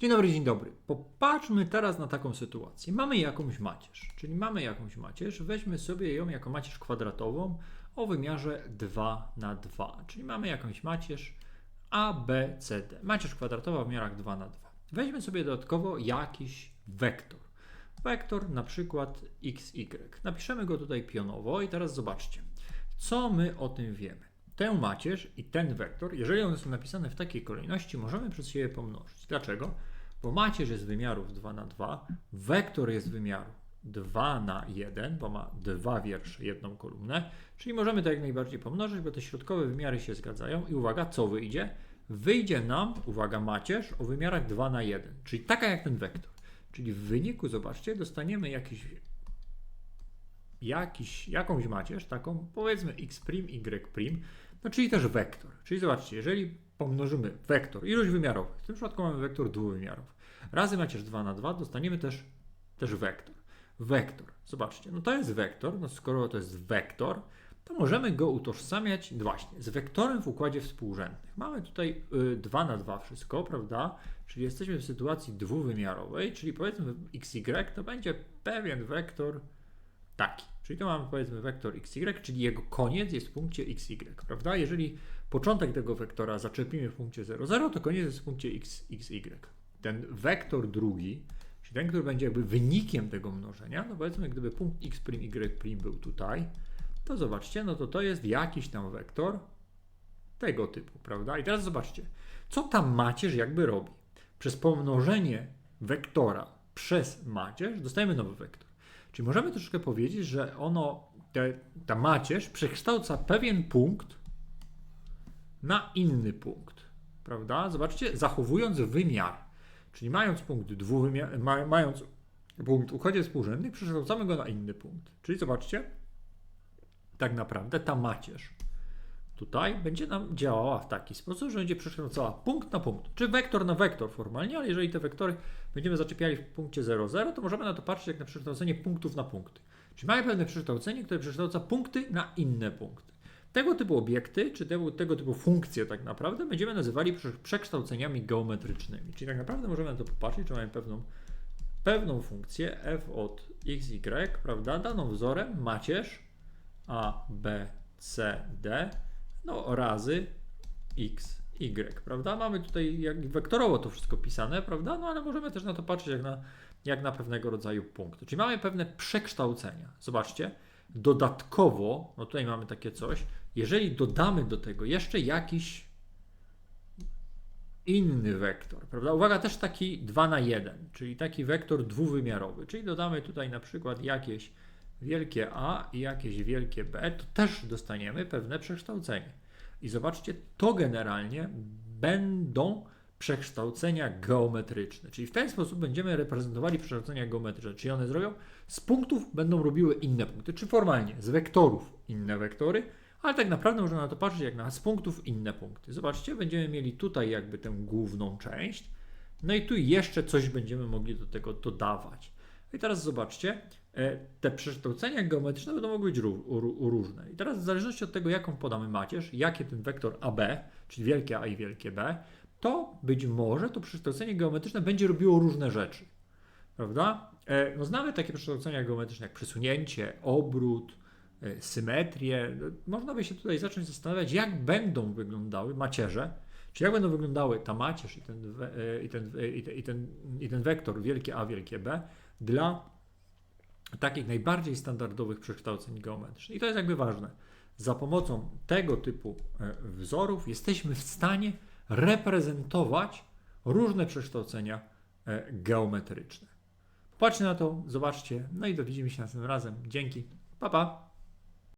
Dzień dobry, dzień dobry. Popatrzmy teraz na taką sytuację. Mamy jakąś macierz, czyli mamy jakąś macierz, weźmy sobie ją jako macierz kwadratową o wymiarze 2 na 2, czyli mamy jakąś macierz A, B, C, D. Macierz kwadratowa w wymiarach 2 na 2. Weźmy sobie dodatkowo jakiś wektor. Wektor na przykład x, y. Napiszemy go tutaj pionowo i teraz zobaczcie, co my o tym wiemy. Tę macierz i ten wektor, jeżeli one są napisane w takiej kolejności, możemy przez siebie pomnożyć. Dlaczego? Bo macierz jest wymiarów 2 na 2, wektor jest wymiaru 2 na 1, bo ma dwa wiersze, jedną kolumnę, czyli możemy to jak najbardziej pomnożyć, bo te środkowe wymiary się zgadzają i uwaga, co wyjdzie? Wyjdzie nam, uwaga, macierz o wymiarach 2 na 1, czyli taka jak ten wektor. Czyli w wyniku, zobaczcie, dostaniemy jakiś, jakiś, jakąś macierz, taką powiedzmy x', y', no czyli też wektor. Czyli zobaczcie, jeżeli pomnożymy wektor, ilość wymiarowych, w tym przypadku mamy wektor dwuwymiarowy, razy macierz 2 na 2, dostaniemy też, też wektor. Wektor, zobaczcie, no to jest wektor, no skoro to jest wektor, to możemy go utożsamiać właśnie z wektorem w układzie współrzędnych. Mamy tutaj y, 2 na 2 wszystko, prawda? Czyli jesteśmy w sytuacji dwuwymiarowej, czyli powiedzmy xy to będzie pewien wektor taki. Czyli to mamy powiedzmy wektor xy, czyli jego koniec jest w punkcie xy, prawda? Jeżeli początek tego wektora zaczepimy w punkcie 0, 0, to koniec jest w punkcie x, xy. Ten wektor drugi, czyli ten, który będzie jakby wynikiem tego mnożenia, no powiedzmy, gdyby punkt x', y' był tutaj, to zobaczcie, no to to jest jakiś tam wektor tego typu, prawda? I teraz zobaczcie, co ta macierz jakby robi. Przez pomnożenie wektora przez macierz dostajemy nowy wektor. Czyli możemy troszkę powiedzieć, że ono, te, ta macierz przekształca pewien punkt na inny punkt, prawda? Zobaczcie, zachowując wymiar. Czyli mając punkt dwuwymiar, ma, mając punkt w układzie współrzędnych, przekształcamy go na inny punkt. Czyli zobaczcie, tak naprawdę ta macierz tutaj będzie nam działała w taki sposób, że będzie przekształcała punkt na punkt, czy wektor na wektor formalnie, ale jeżeli te wektory będziemy zaczepiali w punkcie 0,0, to możemy na to patrzeć jak na przekształcenie punktów na punkty. Czyli mamy pewne przekształcenie, które przekształca punkty na inne punkty. Tego typu obiekty, czy tego, tego typu funkcje tak naprawdę będziemy nazywali prze- przekształceniami geometrycznymi. Czyli tak naprawdę możemy na to popatrzeć, że mamy pewną, pewną funkcję f od x, y, prawda, daną wzorem macierz a, b, c, d, no razy x, y, prawda? Mamy tutaj jak wektorowo to wszystko pisane, prawda? No ale możemy też na to patrzeć jak na, jak na pewnego rodzaju punkty. Czyli mamy pewne przekształcenia. Zobaczcie, dodatkowo, no tutaj mamy takie coś, jeżeli dodamy do tego jeszcze jakiś inny wektor, prawda? Uwaga, też taki 2 na 1, czyli taki wektor dwuwymiarowy, czyli dodamy tutaj na przykład jakieś wielkie A i jakieś wielkie B, to też dostaniemy pewne przekształcenie. I zobaczcie, to generalnie będą przekształcenia geometryczne. Czyli w ten sposób będziemy reprezentowali przekształcenia geometryczne. Czyli one zrobią z punktów będą robiły inne punkty, czy formalnie z wektorów inne wektory, ale tak naprawdę można na to patrzeć jak na z punktów inne punkty. Zobaczcie, będziemy mieli tutaj jakby tę główną część, no i tu jeszcze coś będziemy mogli do tego dodawać. I teraz zobaczcie, te przekształcenia geometryczne będą mogły być ró- ró- różne. I teraz w zależności od tego, jaką podamy macierz, jaki ten wektor AB, czyli wielkie A i wielkie B, to być może to przekształcenie geometryczne będzie robiło różne rzeczy. Prawda? E, No znamy takie przekształcenia geometryczne jak przesunięcie, obrót, e, symetrię. Można by się tutaj zacząć zastanawiać, jak będą wyglądały macierze, czy jak będą wyglądały ta macierz i ten, e, i ten, e, i ten, i ten, i ten wektor wielkie A, wielkie B dla takich najbardziej standardowych przekształceń geometrycznych. I to jest jakby ważne. Za pomocą tego typu e, wzorów jesteśmy w stanie reprezentować różne przekształcenia e, geometryczne. Popatrzcie na to, zobaczcie, no i dowidzimy się następnym razem. Dzięki. Pa, pa.